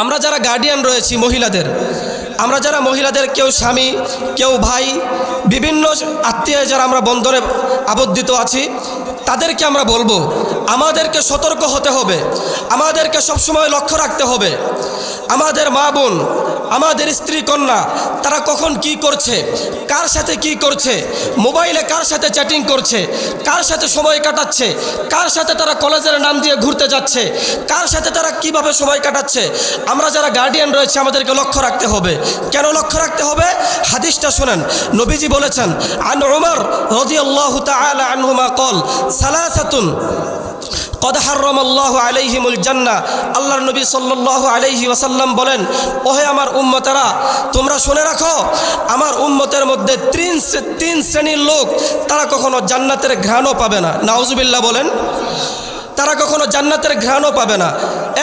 আমরা যারা গার্ডিয়ান রয়েছি মহিলাদের, আমরা যারা মহিলাদের কেউ স্বামী, কেউ ভাই, বিভিন্ন আত্মীয় যারা আমরা বন্ধনে আবদ্ধিত আছি, তাদেরকে আমরা বলব, আমাদেরকে সতর্ক হতে হবে, আমাদেরকে সবসময় লক্ষ্য রাখতে হবে। আমাদের মা বোন আমাদের স্ত্রী কন্যা, তারা কখন কি করছে? কার সাথে কি করছে? মোবাইলে কার সাথে চ্যাটিং করছে? কার সাথে সময় কাটাচ্ছে? কার সাথে তারা কলেজের নাম দিয়ে ঘুরতে যাচ্ছে? কার সাথে তারা কীভাবে সময় কাটাচ্ছে? আমরা যারা গার্ডিয়ান রয়েছে, আমাদেরকে লক্ষ্য রাখতে হবে। কেন লক্ষ্য রাখতে হবে? হাদিসটা শোনেন। নবীজি বলেছেন, আন উমর রাদিয়াল্লাহু তাআলা আনহুমা কল, সালাসাতুন কদ হাররম আল্লাহ আলাইহিমুল জান্না আল্লাহর নবী সাল্লাহ আলাইহি ওয়াসাল্লাম বলেন, ওহে আমার উম্মতারা, তোমরা শুনে রাখো, আমার উম্মতের মধ্যে তিন তিন শ্রেণির লোক, তারা কখনো জান্নাতের ঘ্রাণও পাবে না। নাউজুবিল্লাহ বলেন, তারা কখনো জান্নাতের ঘ্রাণও পাবে না।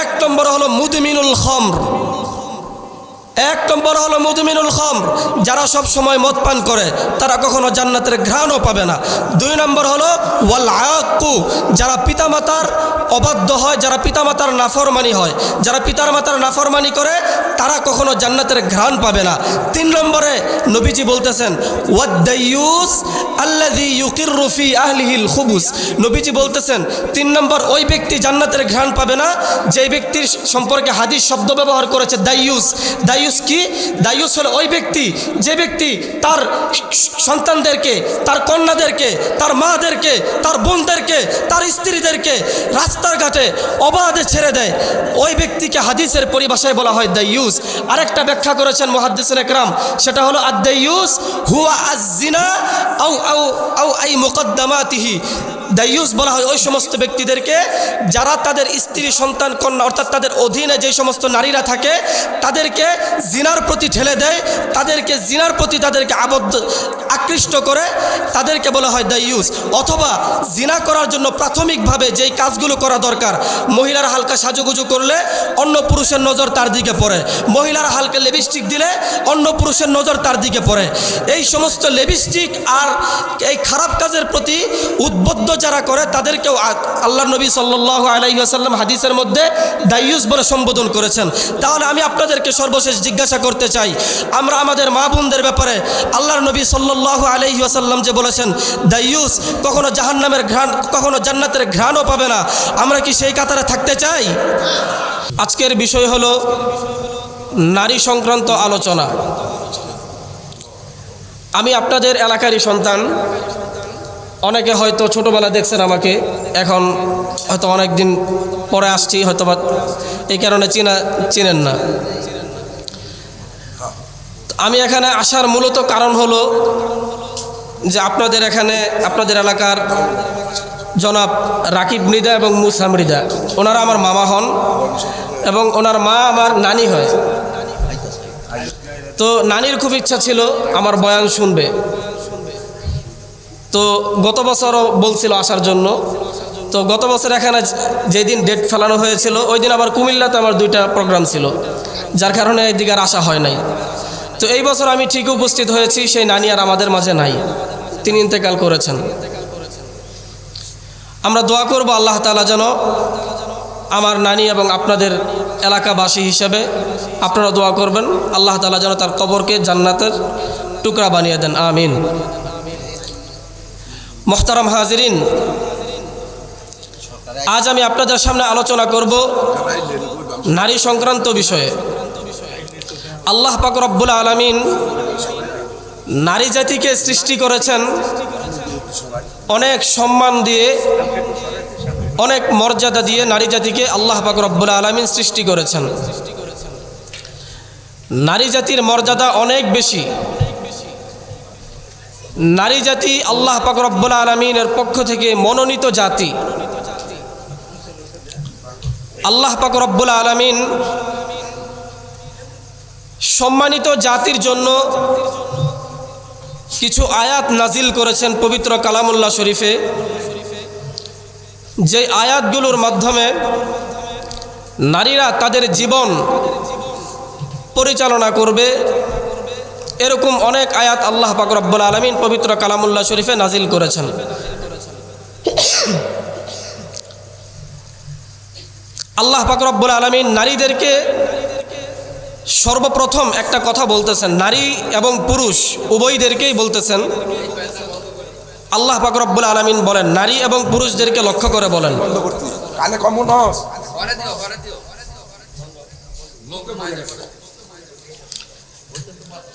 এক নম্বর হলো মুদমিনুল খমর। এক নম্বর হলো মধুমিনুল খম যারা সব সময় মদ পান করে, তারা কখনো জান্নাতের ঘ্রাণও পাবে না। দুই নম্বর হলো ওয়াল আয়াক্কু। যারা পিতামাতার অবাধ্য হয়, যারা পিতামাতার নাফরমানি হয়, যারা পিতার মাতার নাফরমানি করে, তারা কখনো জান্নাতের ঘ্রাণ পাবে না। তিন নম্বরে নবীজি বলতেছেন, ওয়াদ্দাইয়ুস আল্লাযী ইউকিররু ফি আহলিহিল খুবুস। নবীজি বলতেছেন, তিন নম্বর, ওই ব্যক্তি জান্নাতের ঘ্রাণ পাবে না, যেই ব্যক্তির সম্পর্কে হাদিস শব্দ ব্যবহার করেছে দাইয়ুস। দাইয়ুস কি? দাইয়ুস হলো ওই ব্যক্তি, যে ব্যক্তি তার সন্তানদেরকে, তার কন্যাদেরকে, তার মাদেরকে, তার বোনদেরকে, তার স্ত্রীদেরকে রাস্তার ঘাটে অবাধে ছেড়ে দেয়। ওই ব্যক্তিকে হাদিসের পরিভাষায় বলা হয় দাইয়ুস আরেকটা ব্যাখ্যা করেছেন মহাদ্দিসুল একরাম সেটা হলো আদাইয়ুস হুয়া আজিনা আউ আউ আউ আই মুকদ্দামাতিহি। দাইয়ুস বলা হয়, ওই সমস্ত ব্যক্তিদেরকে যারা তাদের স্ত্রী, সন্তান, কন্যা অর্থাৎ তাদের অধীনে যে সমস্ত নারীরা থাকে, তাদেরকে জিনার প্রতি ঠেলে দেয়, তাদেরকে জিনার প্রতি তাদেরকে আবদ্ধ, আকৃষ্ট করে, তাদেরকে বলা হয় দাইয়ুস। অথবা জিনা করার জন্য প্রাথমিকভাবে যেই কাজগুলো করা দরকার, মহিলারা হালকা সাজুগুজু করলে অন্য পুরুষের নজর তার দিকে পড়ে। মহিলারা হালকা লিপস্টিক দিলে অন্য পুরুষের নজর তার দিকে পড়ে। এই সমস্ত লিপস্টিক আর এই খারাপ কাজের প্রতি উদ্বুদ্ধ যারা করে, তাদেরকেও আল্লাহ নবী সাল্লাহ আলাইসাল্লাম হাদিসের মধ্যে দাইয়ুস বলে সম্বোধন করেছেন। তাহলে আমি আপনাদেরকে সর্বশেষ জিজ্ঞাসা করতে চাই। আমরা আমাদের মা বোনদের ব্যাপারে আল্লাহর নবী সাল্লাহ আলাইহি আসাল্লাম যে বলেছেন, দাইয়ুস কখনো জাহান্নামের ঘ্রাণ, কখনো জান্নাতের ঘ্রাণও পাবে না। আমরা কি সেই কাতারে থাকতে চাই? আজকের বিষয় হলো নারী সংক্রান্ত আলোচনা। আমি আপনাদের এলাকারই সন্তান। অনেকে হয়তো ছোটোবেলা দেখছেন আমাকে, এখন হয়তো অনেক দিন পরে আসছি হয়তো বা এই কারণে চিনা, চিনেন না। আমি এখানে আসার মূলত কারণ হলো যে আপনাদের এখানে, আপনাদের এলাকার জনাব রাকিব মৃদা এবং মুসা মৃদা ওনারা আমার মামা হন এবং ওনার মা আমার নানি হয়। তো নানির খুব ইচ্ছা ছিল আমার বয়ান শুনবে। তো গত বছরও বলছিল আসার জন্য। তো গত বছর এখানে যেদিন ডেট ফেলানো হয়েছিল, ওই দিন আবার কুমিল্লাতে আমার দুইটা প্রোগ্রাম ছিল, যার কারণে এদিকে আর আসা হয় নাই। তো এই বছর আমি ঠিক উপস্থিত হয়েছি, সেই নানি আর আমাদের মাঝে নাই। তিনি ইন্তেকাল করেছেন। আমরা দোয়া করব আল্লাহ তালা যেন আমার নানি এবং আপনাদের এলাকাবাসী হিসেবে আপনারা দোয়া করবেন। আল্লাহ তালা যেন তার কবরকে জান্নাতের টুকরা বানিয়ে দেন। আমিন। মোহতারাম হাজরিন, আজ আমি আপনাদের সামনে আলোচনা করব নারী সংক্রান্ত বিষয়ে। আল্লাহ পাক রব্বুল আলমিন নারী জাতিকে সৃষ্টি করেছেন অনেক সম্মান দিয়ে, অনেক মর্যাদা দিয়ে নারী জাতিকে আল্লাহ পাক রব্বুল আলমিন সৃষ্টি করেছেন। নারী জাতির মর্যাদা অনেক বেশি। নারী জাতি আল্লাহ পাক রব্বুল আলমিনের পক্ষ থেকে মনোনীত জাতি। আল্লাহ পাক রব্বুল আলমিন সম্মানিত জাতির জন্য কিছু আয়াত নাজিল করেছেন পবিত্র কালামুল্লাহ শরীফে। যে আয়াতগুলোর মাধ্যমে নারীরা তাদের জীবন পরিচালনা করবে এরকম অনেক আয়াত আল্লাহ পাক রব্বুল আলমিন পবিত্র কালামুল্লাহ শরীফে নাজিল করেছেন। আল্লাহ পাক রব্বুল আলমিন নারীদেরকে সর্বপ্রথম একটা কথা বলতেছেন নারী এবং পুরুষ উভয়দেরকেই বলতেছেন। আল্লাহ পাক রব্বুল আলমিন বলেন নারী এবং পুরুষদেরকে লক্ষ্য করে বলেন। কানে কম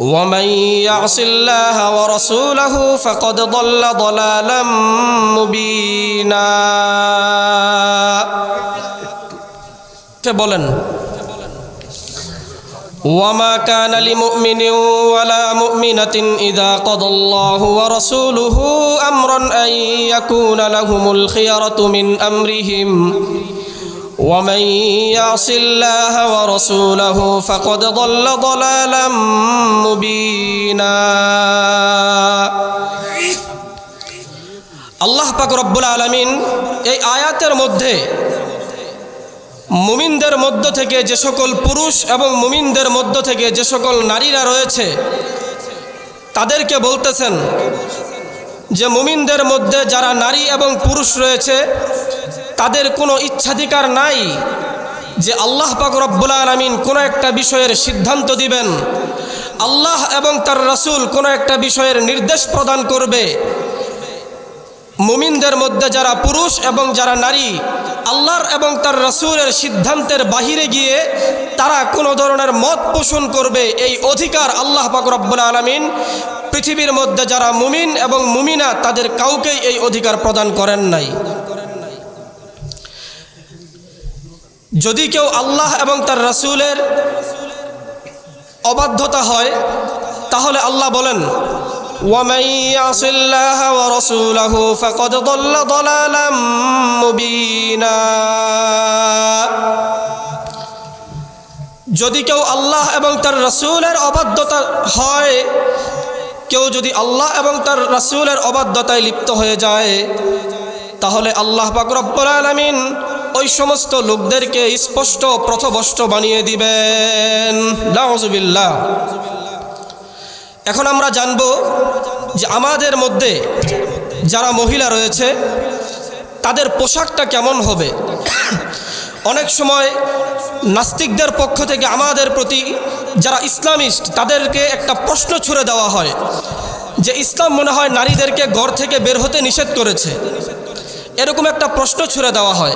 ومن يعص الله ورسوله فقد ضل ضلالا مبينا বলেন وما كان لمؤمن ولا مؤمنة إذا قضى الله ورسوله أمرا أن يكون لهم الخيرة من أمرهم ومن يعص الله ورسوله فقد ضل ضلالا مبينا আল্লাহ পাক রব্বুল আলমিন এই আয়াতের মধ্যে মুমিনদের মধ্য থেকে যে সকল পুরুষ এবং মুমিনদের মধ্য থেকে যে সকল নারীরা রয়েছে তাদেরকে বলতেছেন যে মুমিনদের মধ্যে যারা নারী এবং পুরুষ রয়েছে তাদের কোনো ইচ্ছাধিকার নাই যে আল্লাহ পাক রব্বুল আলমিন কোনো একটা বিষয়ের সিদ্ধান্ত দিবেন। আল্লাহ এবং তার রাসূল কোনো একটা বিষয়ের নির্দেশ প্রদান করবে। মুমিনদের মধ্যে যারা পুরুষ এবং যারা নারী, আল্লাহর এবং তার রসুলের সিদ্ধান্তের বাহিরে গিয়ে তারা কোনো ধরনের মত পোষণ করবে, এই অধিকার আল্লাহ পাক রব্বুল আলমিন পৃথিবীর মধ্যে যারা মুমিন এবং মুমিনা তাদের কাউকেই এই অধিকার প্রদান করেন নাই। যদি কেউ আল্লাহ এবং তার রাসুলের অবাধ্যতা হয়, তাহলে আল্লাহ বলেন যদি কেউ আল্লাহ এবং তার রসুলের অবাধ্যতা হয়, কেউ যদি আল্লাহ এবং তার রসুলের অবাধ্যতায় লিপ্ত হয়ে যায়, তাহলে আল্লাহ পাক আলমিন ওই সমস্ত লোকদেরকে স্পষ্ট প্রথবষ্ট বানিয়ে দিবেন। এখন আমরা জানব যে আমাদের মধ্যে যারা মহিলা রয়েছে, তাদের পোশাকটা কেমন হবে? অনেক সময় নাস্তিকদের পক্ষ থেকে আমাদের প্রতি যারা ইসলামিস্ট, তাদেরকে একটা প্রশ্ন ছুড়ে দেওয়া হয় যে ইসলাম মনে হয় নারীদেরকে ঘর থেকে বের হতে নিষেধ করেছে। এরকম একটা প্রশ্ন ছুড়ে দেওয়া হয়।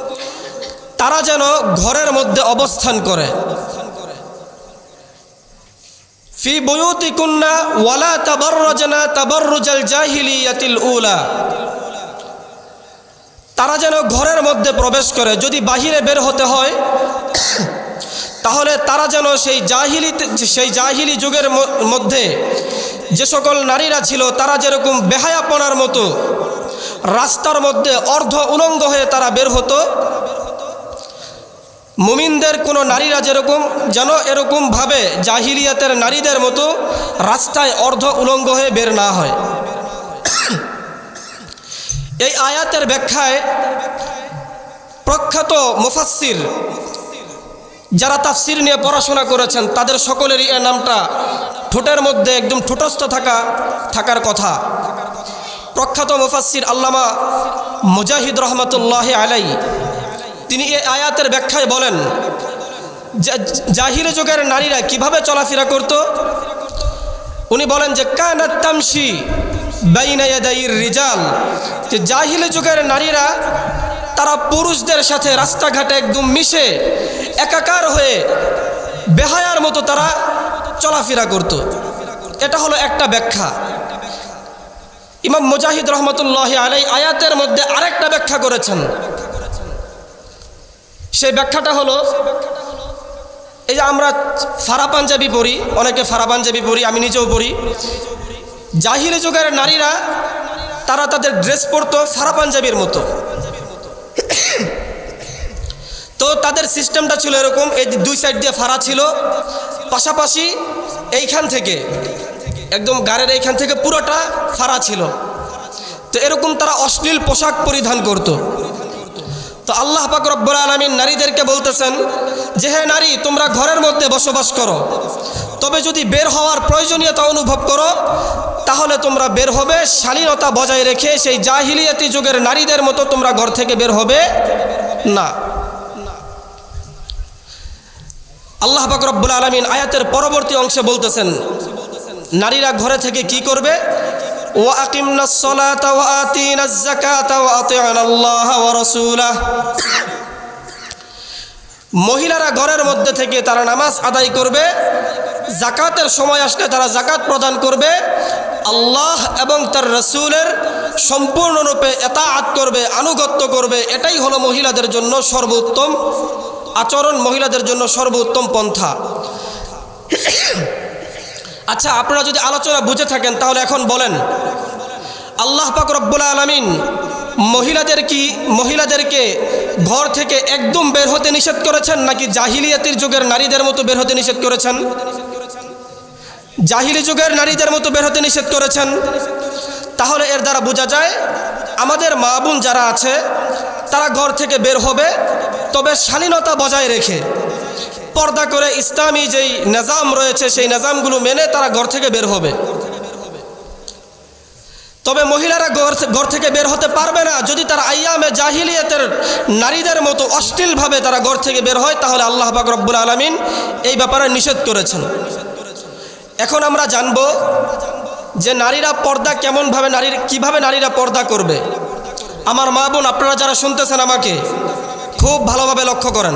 তারা যেন ঘরের মধ্যে অবস্থান করে। ফি বুয়ুতিকুন্না ওয়ালা তাবাররাজনা তাবাররুজাল জাহিলিয়াতিল উলা। তারা যেন ঘরের মধ্যে প্রবেশ করে। যদি বাহিরে বের হতে হয়, তাহলে তারা যেন সেই জাহিলি সেই জাহিলি যুগের মধ্যে যে সকল নারীরা ছিল, তারা যেরকম বেহায়াপনার মতো রাস্তার মধ্যে অর্ধ উলঙ্গ হয়ে তারা বের হতো মুমিনদের কোনো নারীরা যেরকম, যেন এরকমভাবে জাহিলিয়াতের নারীদের মতো রাস্তায় অর্ধ উলঙ্গ হয়ে বের না হয়। এই আয়াতের ব্যাখ্যায় প্রখ্যাত মুফাসির যারা তাফসির নিয়ে পড়াশোনা করেছেন, তাদের সকলেরই এ নামটা ঠোঁটের মধ্যে একদম ঠোঁটস্থ থাকা, থাকার কথা। প্রখ্যাত মুফাসির আল্লামা মুজাহিদ রহমতুল্লাহ আলাই তিনি এই আয়াতের ব্যাখ্যায় বলেন জাহিরে যুগের নারীরা কীভাবে চলাফেরা করত? উনি বলেন যে কানাত্তামশি বাইনায়াদাইর রিজাল। যে জাহিলে যুগের নারীরা, তারা পুরুষদের সাথে রাস্তাঘাটে একদম মিশে, একাকার হয়ে বেহায়ার মতো তারা চলাফেরা করত। এটা হলো একটা ব্যাখ্যা। ইমাম মুজাহিদ রহমতুল্লাহ আলাই আয়াতের মধ্যে আরেকটা ব্যাখ্যা করেছেন। সেই ব্যাখ্যাটা হলো, এই যে আমরা ফারা পাঞ্জাবি পড়ি, অনেকে ফারা পাঞ্জাবি পড়ি, আমি নিজেও পড়ি। জাহিলি যুগের নারীরা, তারা তাদের ড্রেস পরতো ফারা পাঞ্জাবির মতো। তো তাদের সিস্টেমটা ছিল এরকম, এই দুই সাইড দিয়ে ফাড়া ছিল। পাশাপাশি এইখান থেকে, একদম গাড়ির এইখান থেকে পুরোটা ফাড়া ছিল। তো এরকম তারা অশ্লীল পোশাক পরিধান করত। তো আল্লাহ পাক রব্বুল আলমিন নারীদেরকে বলতেছেন যে, হে নারী, তোমরা ঘরের মধ্যে বসবাস করো। তবে যদি বের হওয়ার প্রয়োজনীয়তা অনুভব করো, তাহলে তোমরা বের হবে, শালীনতা বজায় রেখে সেই জাহিলিয়াতি যুগের নারীদের মতো তোমরা ঘর থেকে বের হবে না। আল্লাহ পাক রব্বুল আলমিন আয়াতের পরবর্তী অংশে বলতেছেন, নারীরা ঘরে থেকে কি করবে? وأقمنا الصلاة وآتينا الزكاة وأطعنا الله ورسوله মহিলারা ঘরের মধ্যে থেকে তারা নামাজ আদায় করবে জাকাতের সময় আসলে তারা জাকাত প্রদান করবে আল্লাহ এবং তার রসুলের সম্পূর্ণরূপে এতাআত করবে আনুগত্য করবে এটাই হলো মহিলাদের জন্য সর্বোত্তম আচরণ মহিলাদের জন্য সর্বোত্তম পন্থা আচ্ছা আপনারা যদি আলোচনা বুঝে থাকেন, তাহলে এখন বলেন, আল্লাহ পাক রব্বুল আলমিন মহিলাদের কি, মহিলাদেরকে ঘর থেকে একদম বের হতে নিষেধ করেছেন, নাকি জাহিলিয়াতির যুগের নারীদের মতো বের হতে নিষেধ করেছেন? জাহিলি যুগের নারীদের মতো বের হতে নিষেধ করেছেন। তাহলে এর দ্বারা বোঝা যায়, আমাদের মা বোন যারা আছে, তারা ঘর থেকে বের হবে, তবে শালীনতা বজায় রেখে। পর্দা করে ইসলামী যেই নিজাম রয়েছে, সেই নিজামগুলো মেনে তারা ঘর থেকে বের হবে। তবে মহিলারা ঘর ঘর থেকে বের হতে পারবে না। যদি তারা আইয়ামে জাহিলিয়াতের নারীদের মতো অশ্লীলভাবে তারা ঘর থেকে বের হয়, তাহলে আল্লাহ পাক রব্বুল আলমিন এই ব্যাপারে নিষেধ করেছেন। এখন আমরা জানব যে নারীরা পর্দা কেমনভাবে নারীর, কীভাবে নারীরা পর্দা করবে। আমার মা বোন, আপনারা যারা শুনতেছেন আমাকে, খুব ভালোভাবে লক্ষ্য করেন।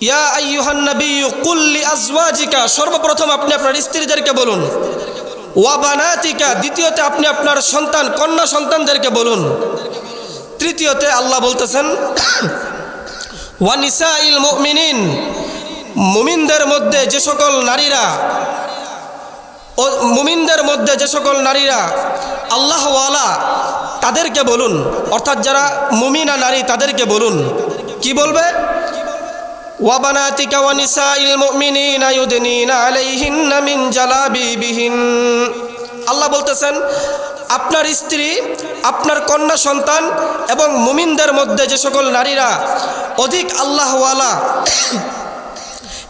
ইয়া আইয়ুহান নাবিয়্যু কুল লিআজওয়াজিকা, সর্বপ্রথম আপনি আপনার স্ত্রীদেরকে বলুন। ওয়া বানাতিকা, দ্বিতীয়তে আপনি আপনার সন্তান, কন্যা সন্তানদেরকে বলুন। তৃতীয়তে আল্লাহ বলতেছেন, ওয়া নিসাইল মুমিনিন, মুমিনদের মধ্যে যে সকল নারীরা, ও মুমিনদের মধ্যে যে সকল নারীরা আল্লাহওয়ালা, তাদেরকে বলুন। অর্থাৎ যারা মুমিনা নারী, তাদেরকে বলুন। কি বলবে? ওয়াবানাতিকা ونساء المؤمنين يدنين عليهن من جلابيبهن. আল্লাহ বলতেছেন, আপনার স্ত্রী, আপনার কন্যা সন্তান এবং মুমিনদের মধ্যে যে সকল নারীরা অধিক আল্লাহওয়ালা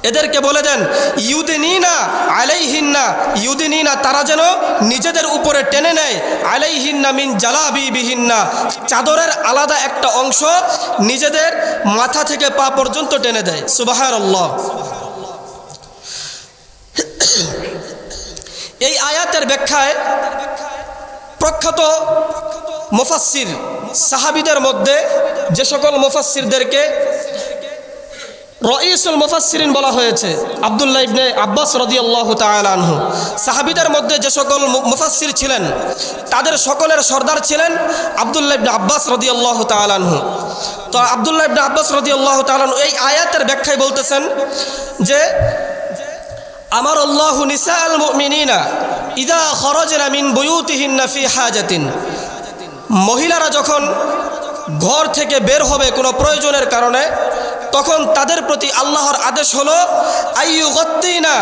এদেরকে বলে দেন ইউদিনা আলাইহিন্না ইউদিনা তারা যেন নিজেদের উপরে টেনে নেয়, আলাইহিন্না মিন জালাবি বিহিন্না। চাদরের আলাদা একটা অংশ নিজেদের মাথা থেকে পা পর্যন্ত টেনে দেয় সুবাহার আল্লাহ এই আয়াতের ব্যাখ্যায় প্রখ্যাত মুফাসসির, সাহাবিদের মধ্যে যে সকল মুফাসসিরদেরকে রঈসুল মুফাসসিরিন বলা হয়েছে আব্দুল্লাহ ইবনে আব্বাস রাদিয়াল্লাহু আনহু। সাহাবীদের মধ্যে যে সকল মুফাসসির ছিলেন, তাদের সকলের সর্দার ছিলেন আব্দুল্লাহ ইবনে আব্বাস রাদিয়াল্লাহু আনহু। তো আব্দুল্লাহ ইবনে আব্বাস রাদিয়াল্লাহু তাআলা এই আয়াতের ব্যাখ্যায় বলতেছেন যে, আমার আল্লাহ নিসাল মুমিনিনা ইদা খরজনা মিন বুয়ুতিহিন্না ফি হাজাতিন। মহিলারা যখন ঘর থেকে বের হবে কোনো প্রয়োজনের কারণে তখন তাদের প্রতি আল্লাহর আদেশ হলো আইয়ু গত্তিনা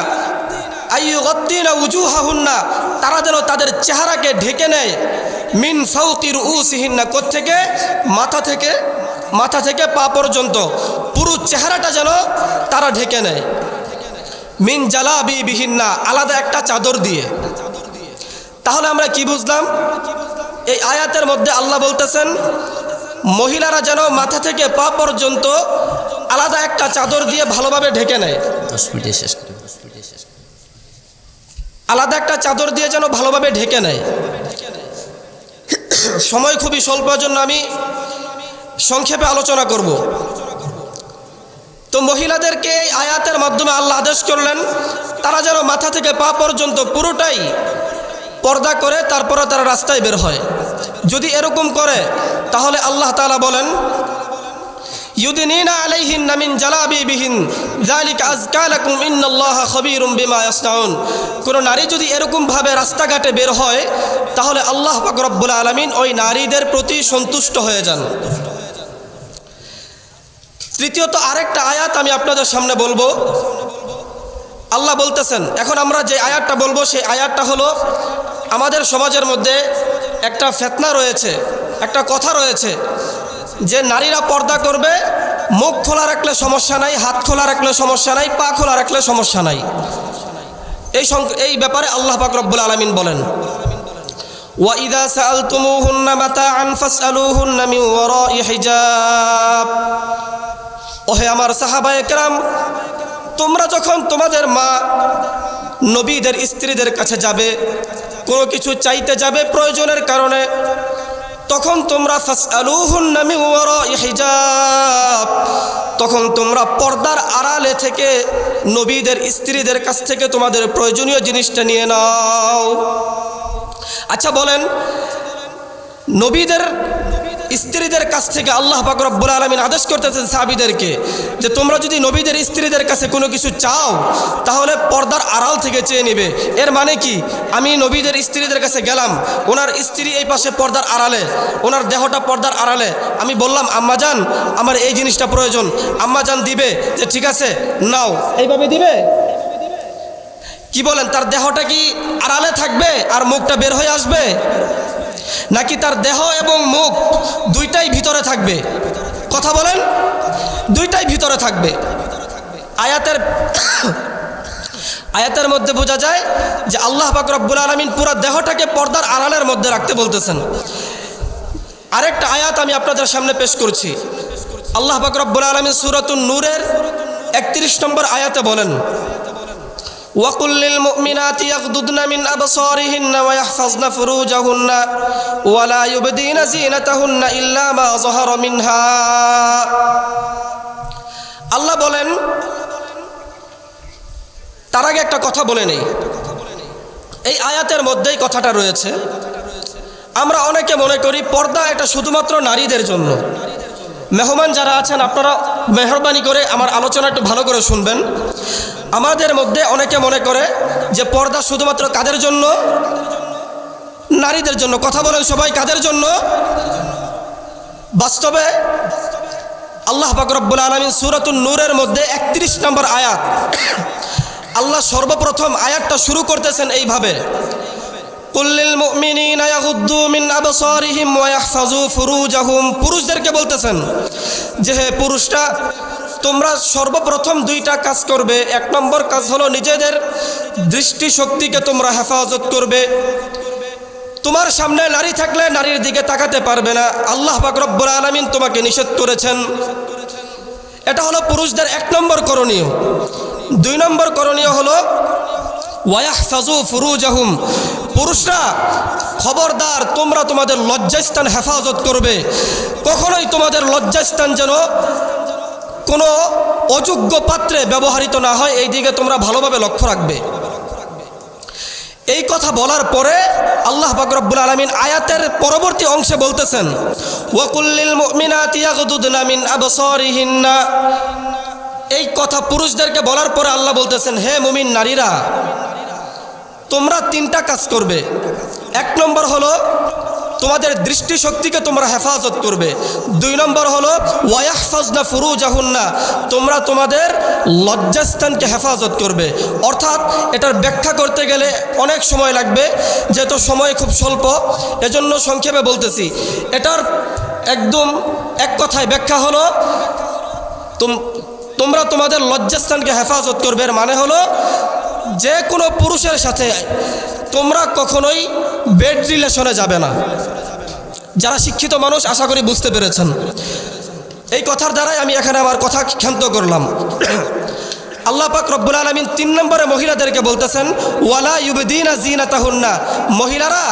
আইয়ু গত্তিনা উজু হাহুন্না তারা যেন তাদের চেহারাকে ঢেকে নেয়। মিন ফাউকির উ সিহিন্না থেকে মাথা থেকে মাথা থেকে পা পর্যন্ত। পুরো চেহারাটা যেন তারা ঢেকে নেয়। মিন জালাবি বিহিন্না আলাদা একটা চাদর দিয়ে। তাহলে আমরা কি বুঝলাম? এই আয়াতের মধ্যে আল্লাহ বলতেছেন, মহিলারা যেন মাথা থেকে পা পর্যন্ত আলাদা একটা চাদর দিয়ে ভালোভাবে ঢেকে নেয়। দশ মিনিটে শেষ আলাদা একটা চাদর দিয়ে যেন ভালোভাবে ঢেকে নেয়। সময় খুবই স্বল্প জন্য আমি সংক্ষেপে আলোচনা করব। তো মহিলাদেরকে এই আয়াতের মাধ্যমে আল্লাহ আদেশ করলেন তারা যেন মাথা থেকে পা পর্যন্ত পুরোটাই পর্দা করে তারপরে তারা রাস্তায় বের হয়। যদি এরকম করে তাহলে আল্লাহ তাআলা বলেন ইউদিনিনা আলাইহিন্না মিন জালাবিবিহিন। যালিকা আযকা লাকুম ইন্নাল্লাহা খবীরুম বিমা ইয়াসনাউন। কোন নারী যদি এরকম ভাবে রাস্তাঘাটে বের হয়, তাহলে আল্লাহ পাক রব্বুল আলামিন ওই নারীদের প্রতি সন্তুষ্ট হয়ে যান। তৃতীয়ত আরেকটা আয়াত আমি আপনাদের সামনে বলব। আল্লাহ বলতেছেন, এখন আমরা যে আয়াতটা বলব, সেই আয়াতটা হলো, আমাদের সমাজের মধ্যে একটা ফেতনা রয়েছে, একটা কথা রয়েছে যে নারীরা পর্দা করবে মুখ খোলা রাখলে সমস্যা নাই হাত খোলা রাখলে সমস্যা নাই পা খোলা রাখলে সমস্যা নাই এই সং- এই ব্যাপারে আল্লাহ পাক রব্বুল আলমিন বলেন وَإِذَا سَأَلْتُمُوهُنَّ مَتَاعًا فَاسْأَلُوهُنَّ مِنْ وَرَاءِ حِجَابٍ ওহে আমার সাহাবায়ে কেরাম তোমরা যখন তোমাদের মা নবীদের স্ত্রীদের কাছে যাবে কোনো কিছু চাইতে যাবে প্রয়োজনের কারণে তখন তোমরা ওয়ারাই হিজাব। তখন তোমরা পর্দার আড়ালে থেকে নবীদের, স্ত্রীদের কাছ থেকে তোমাদের প্রয়োজনীয় জিনিসটা নিয়ে নাও। আচ্ছা বলেন, নবীদের স্ত্রীদের কাছ থেকে আল্লাহ পাক রব্বুল আলমিন আদেশ করতেছেন সাহাবিদেরকে যে তোমরা যদি নবীদের স্ত্রীদের কাছে কোনো কিছু চাও, তাহলে পর্দার আড়াল থেকে চেয়ে নেবে। এর মানে কি? আমি নবীদের স্ত্রীদের কাছে গেলাম, ওনার স্ত্রী এই পাশে পর্দার আড়ালে, ওনার দেহটা পর্দার আড়ালে। আমি বললাম আম্মাজান আমার এই জিনিসটা প্রয়োজন। আম্মাজান দিবে যে, ঠিক আছে, নাও। এইভাবে দিবে? কি বলেন, তার দেহটা কি আড়ালে থাকবে আর মুখটা বের হয়ে আসবে? নাকি তার দেহ এবং মুখ দুইটাই ভিতরে থাকবে? কথা বলেন। দুইটাই ভিতরে থাকবে। আয়াতের আয়াতের মধ্যে বোঝা যায় যে আল্লাহ পাক রব্বুল আলমিন পুরো দেহটাকে পর্দার আড়ালের মধ্যে রাখতে বলতেছেন। আরেকটা আয়াত আমি আপনাদের সামনে পেশ করছি। আল্লাহ পাক রব্বুল আলমিন সুরাতুন নূরের একত্রিশ নম্বর আয়াতে বলেন وقل للمؤمنات يغضضن من أبصارهن ويحفظن فروجهن ولا يبدين زينتهن إلا ما ظهر منها আল্লাহ বলেন তার আগে একটা কথা বলে নেই এই আয়াতের মধ্যেই কথাটা রয়েছে আমরা অনেকে মনে করি পর্দা এটা শুধুমাত্র নারীদের জন্য মেহমান যারা আছেন আপনারা মেহরবানি করে আমার আলোচনা একটু ভালো করে শুনবেন আমাদের মধ্যে অনেকে মনে করে যে পর্দা শুধুমাত্র কাদের জন্য? নারীদের জন্য। কথা বলেন সবাই, কাদের জন্য? বাস্তবে? আল্লাহ বাকরব্বুল আলমিন সুরাতুন নূরের মধ্যে একত্রিশ নম্বর আয়াত। আল্লাহ সর্বপ্রথম আয়াতটা শুরু করতেছেন এইভাবে। পুরুষদেরকে বলতেছেন যে, হে পুরুষরা তোমরা সর্বপ্রথম দুইটা কাজ করবে। এক নম্বর কাজ হলো নিজেদের দৃষ্টিশক্তিকে তোমরা হেফাজত করবে। তোমার সামনে নারী থাকলে নারীর দিকে তাকাতে পারবে না। আল্লাহ পাক রব্বুল আলামিন তোমাকে নিষেধ করেছেন। এটা হলো পুরুষদের এক নম্বর করণীয়। দুই নম্বর করণীয় হলো ওয়াহফাজু ফুরুজাহুম। পুরুষরা, খবরদার, তোমরা তোমাদের লজ্জাস্থান হেফাজত করবে। কখনোই তোমাদের লজ্জাস্থান যেন কোনো অযোগ্য পাত্রে ব্যবহৃত না হয়, এই দিকে তোমরা ভালোভাবে লক্ষ্য রাখবে। এই কথা বলার পরে আল্লাহ বাকরব্বুল আলমিন আয়াতের পরবর্তী অংশে বলতেছেন এই কথা পুরুষদেরকে বলার পরে আল্লাহ বলতেছেন, হে মুমিন নারীরা, তোমরা তিনটা কাজ করবে। এক নম্বর হলো তোমাদের দৃষ্টিশক্তিকে তোমরা হেফাজত করবে। দুই নম্বর হলো ওয়াহফাজনা ফুরু জাহুন্না তোমরা তোমাদের লজ্জাস্থানকে হেফাজত করবে। অর্থাৎ এটার ব্যাখ্যা করতে গেলে অনেক সময় লাগবে, যেহেতু সময় খুব স্বল্প, এজন্য সংক্ষেপে বলতেছি। এটার একদম এক কথায় ব্যাখ্যা হলো, তোম- তোমরা তোমাদের লজ্জাস্থানকে হেফাজত করবে। এর মানে হলো, যে কোনো পুরুষের সাথে তোমরা কখনোই বেড রিলেশনে যাবে না। যারা শিক্ষিত মানুষ, আশা করি বুঝতে পেরেছেন। এই কথার দ্বারাই আমি এখানে আমার কথা ক্ষান্ত করলাম। আল্লাহ পাক রব্বুল আলমিন তিন নম্বরে মহিলাদেরকে বলতেছেন, ওয়ালা ইউবদিনা জিনাতাহুন্না মহিলারা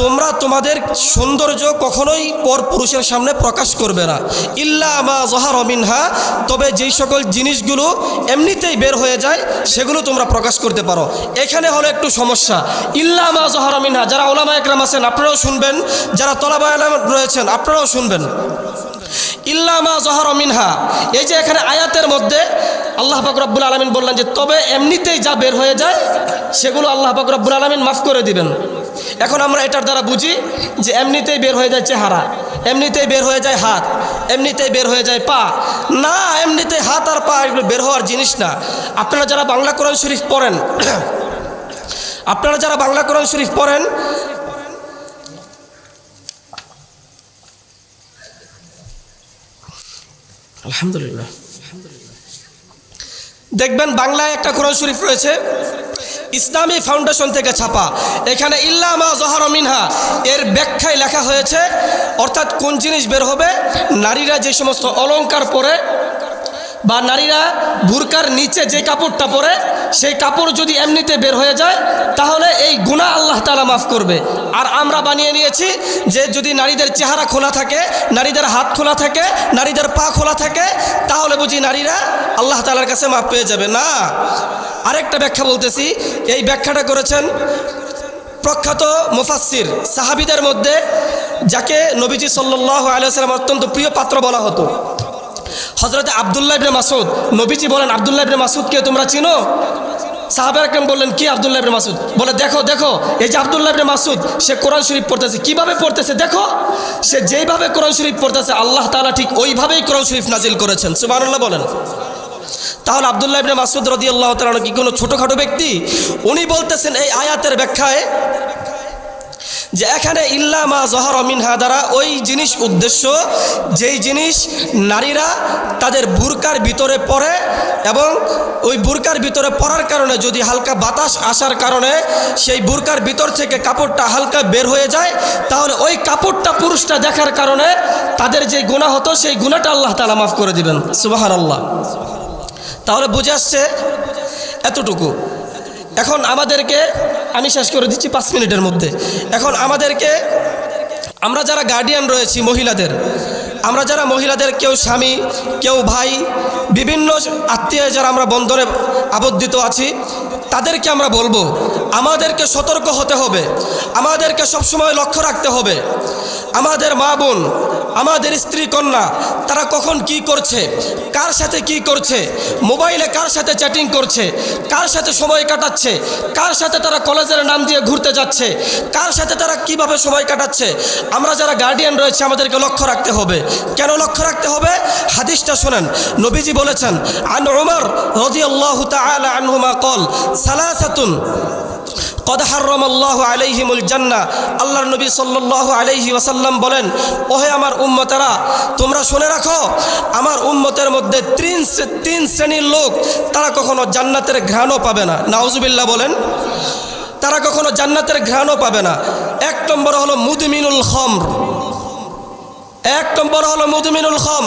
তোমরা তোমাদের সৌন্দর্য কখনোই পর পুরুষের সামনে প্রকাশ করবে না। ইল্লা মা জহার মিনহা, তবে যেই সকল জিনিসগুলো এমনিতেই বের হয়ে যায়, সেগুলো তোমরা প্রকাশ করতে পারো। এখানে হলো একটু সমস্যা। ইল্লা মা জহার মিনহা, যারা ওলামা একরাম আছেন, আপনারাও শুনবেন। যারা তলাবা আলাম রয়েছেন, আপনারাও শুনবেন। ইল্লামা জহর মিনহা, এই যে এখানে আয়াতের মধ্যে আল্লাহ রব্বুল আলমিন বললেন যে, তবে এমনিতেই যা বের হয়ে যায়, সেগুলো আল্লাহ রব্বুল আলমিন মাফ করে দিবেন। এখন আমরা এটার দ্বারা বুঝি যে এমনিতেই বের হয়ে যায় চেহারা, এমনিতেই বের হয়ে যায় হাত, এমনিতেই বের হয়ে যায় পা। না, এমনিতেই হাত আর পা এগুলো বের হওয়ার জিনিস না। আপনারা যারা বাংলা কোরআন শরীফ পড়েন, আপনারা যারা বাংলা কোরআন শরীফ পড়েন, আলহামদুলিল্লাহ। দেখবেন বাংলায় একটা কোরআন শরীফ রয়েছে, ইসলামী ফাউন্ডেশন থেকে ছাপা। এখানে ইল্লামা জহার মিনহা, এর ব্যাখ্যায় লেখা হয়েছে, অর্থাৎ কোন জিনিস বের হবে, নারীরা যে সমস্ত অলঙ্কার পরে বা নারীরা বুরকার নিচে যে কাপড়টা পরে, সেই কাপড় যদি এমনিতে বের হয়ে যায়, তাহলে এই গুণা আল্লাহ তালা মাফ করবে। আর আমরা বানিয়ে নিয়েছি যে যদি নারীদের চেহারা খোলা থাকে, নারীদের হাত খোলা থাকে, নারীদের পা খোলা থাকে, তাহলে বুঝি নারীরা আল্লাহ তালার কাছে মাফ পেয়ে যাবে। না। আরেকটা ব্যাখ্যা বলতেছি, এই ব্যাখ্যাটা করেছেন প্রখ্যাত মুফাসির সাহাবিদের মধ্যে, যাকে নবীজি সাল্লাহ আলিয়াল্লাম অত্যন্ত প্রিয় পাত্র বলা হতো। হজরত আবদুল্লাহ ইবনে মাসুদ নবীজি বলেন, আবদুল্লাহ ইবনে মাসুদকে তোমরা চিনো? সাহাবার আকরাম বললেন, কি আবদুল্লাহ ইবনে মাসুদ বলে, দেখো দেখো, এই যে আবদুল্লাহ ইবনে মাসুদ সে কোরআন শরীফ পড়তেছে, কীভাবে পড়তেছে দেখো? সে যেইভাবে কোরআন শরীফ পড়তেছে, আল্লাহ তাআলা ঠিক ওইভাবেই কোরআন শরীফ নাজিল করেছেন। সুবহানাল্লাহ বলেন। তাহলে আবদুল্লাহ ইবনে মাসুদ রাদিয়াল্লাহু তাআলা কি কোনো ছোটোখাটো ব্যক্তি? উনি বলতেছেন, এই আয়াতের ব্যাখ্যায় যে এখানে ইল্লামা জহর মিনহা দ্বারা ওই জিনিস উদ্দেশ্য, যেই জিনিস নারীরা তাদের বুরকার ভিতরে পড়ে এবং ওই বুরকার ভিতরে পড়ার কারণে যদি হালকা বাতাস আসার কারণে সেই বুরকার ভিতর থেকে কাপড়টা হালকা বের হয়ে যায়, তাহলে ওই কাপড়টা পুরুষটা দেখার কারণে তাদের যে গুণা হতো সেই গুণাটা আল্লাহ তালা মাফ করে দিবেন। সুবাহান আল্লাহ তাহলে বুঝে আসছে এতটুকু। এখন আমাদেরকে আমি শেষ করে দিচ্ছি পাঁচ মিনিটের মধ্যে। এখন আমাদেরকে, আমরা যারা গার্ডিয়ান রয়েছি মহিলাদের, আমরা যারা মহিলাদের কেউ স্বামী, কেউ ভাই, বিভিন্ন আত্মীয় যারা আমরা বন্ধনে আবদ্ধিত আছি, তাদেরকে আমরা বলব, আমাদেরকে সতর্ক হতে হবে। আমাদেরকে সবসময় লক্ষ্য রাখতে হবে। আমাদের মা বোন আমাদের স্ত্রী কন্যা, তারা কখন কি করছে? কার সাথে কি করছে? মোবাইলে কার সাথে চ্যাটিং করছে? কার সাথে সময় কাটাচ্ছে? কার সাথে তারা কলেজের নাম দিয়ে ঘুরতে যাচ্ছে? কার সাথে তারা কীভাবে সময় কাটাচ্ছে? আমরা যারা গার্ডিয়ান রয়েছে, আমাদেরকে লক্ষ্য রাখতে হবে। কেন লক্ষ্য রাখতে হবে? হাদিসটা শোনেন। নবীজি বলেছেন, আন উমর রাদিয়াল্লাহু তাআলা আনহুমা কল, সালাসাতুন কদ হাররম আল্লাহ আলাইহিমুল জান্না আল্লাহ নবী আলাইহি বলেন, ওহে আমার তোমরা শুনে রাখো, আমার উম্মতের মধ্যে তিন তিন শ্রেণির লোক, তারা কখনো জান্নাতের ঘ্রাণও পাবে না। বলেন, তারা জান্নাতের পাবে না। এক নম্বর হলো মুদমিনুল খমর। এক নম্বর হলো মুদমিনুল খম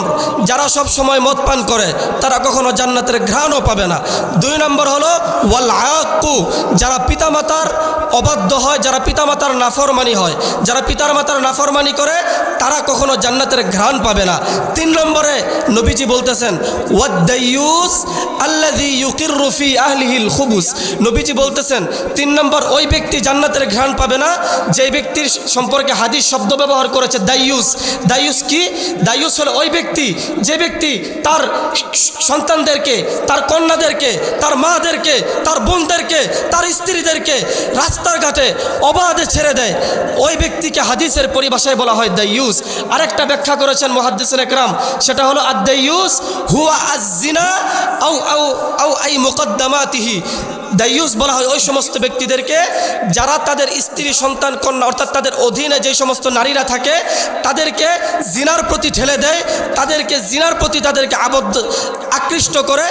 যারা সব সময় মদ পান করে, তারা কখনো জান্নাতের ঘ্রাণও পাবে না। দুই নম্বর হলো ওয়াল আয়াক্কু। যারা পিতামাতার অবাধ্য হয়, যারা পিতামাতার নাফরমানি হয়, যারা পিতার মাতার নাফরমানি করে, তারা কখনো জান্নাতের ঘ্রাণ পাবে না। তিন নম্বরে নবীজি বলতেছেন, ওয়াদ্দাইয়ুস আল্লাযী ইউকিররু ফি আহলিহিল খুবুস। নবীজি বলতেছেন, তিন নম্বর, ওই ব্যক্তি জান্নাতের ঘ্রাণ পাবে না, যেই ব্যক্তির সম্পর্কে হাদিস শব্দ ব্যবহার করেছে দাইয়ুস দাইয়ুস কি? দাইয়ুস হলো ওই ব্যক্তি, যে ব্যক্তি তার সন্তানদেরকে, তার কন্যাদেরকে, তার মাদেরকে, তার বোনদেরকে, তার স্ত্রীদেরকে রাস্তার ঘাটে অবাধে ছেড়ে দেয়। ওই ব্যক্তিকে হাদিসের পরিভাষায় বলা হয় দাইয়ুস আরেকটা ব্যাখ্যা করেছেন মহাদ্দিসুল একরাম, সেটা হলো আদাইয়ুস হুয়া আজিনা আউ আউ আউ আই মুকদ্দামাতিহি। দাইয়ুস বলা হয় ওই সমস্ত ব্যক্তিদেরকে যারা তাদের স্ত্রী, সন্তান, কন্যা, অর্থাৎ তাদের অধীনে যে সমস্ত নারীরা থাকে, তাদেরকে জিনার প্রতি ঠেলে দেয়, তাদেরকে জিনার প্রতি তাদেরকে আবদ্ধ, আকৃষ্ট করে,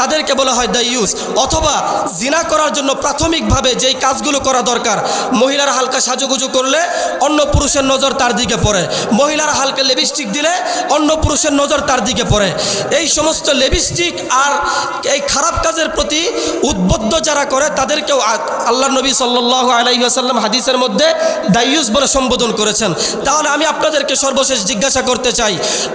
তাদেরকে বলা হয় দ্য ইউজ অথবা জিনা করার জন্য প্রাথমিকভাবে যেই কাজগুলো করা দরকার, মহিলার হালকা সাজুগুজু করলে অন্য পুরুষের নজর তার দিকে পড়ে। মহিলার হালকা লিপস্টিক দিলে অন্য পুরুষের নজর তার দিকে পড়ে। এই সমস্ত লিপস্টিক আর এই খারাপ কাজের প্রতি উদ্বুদ্ধ যারা করে, তাদেরকেও আল্লাহ নবী সাল্লাহ আলাইসাল্লাম হাদিসের মধ্যে দ্য দায়ুস বলে সম্বোধন করেছেন। তাহলে আমি আপনাদেরকে সর্বশেষ জিজ্ঞাসা করতে চাই।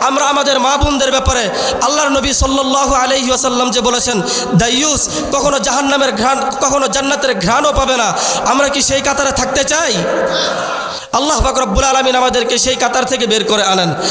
আমরা আমাদের মা বোনদের ব্যাপারে আল্লাহর নবী সাল্লাহ আলহি আসাল্লাম যে বলেছেন দায়ুস কখনো জাহান্নামের ঘ্রাণ, কখনো জান্নাতের ঘ্রাণও পাবে না। আমরা কি সেই কাতারে থাকতে চাই? আল্লাহ পাক রব্বুল আলমিন আমাদেরকে সেই কাতার থেকে বের করে আনেন।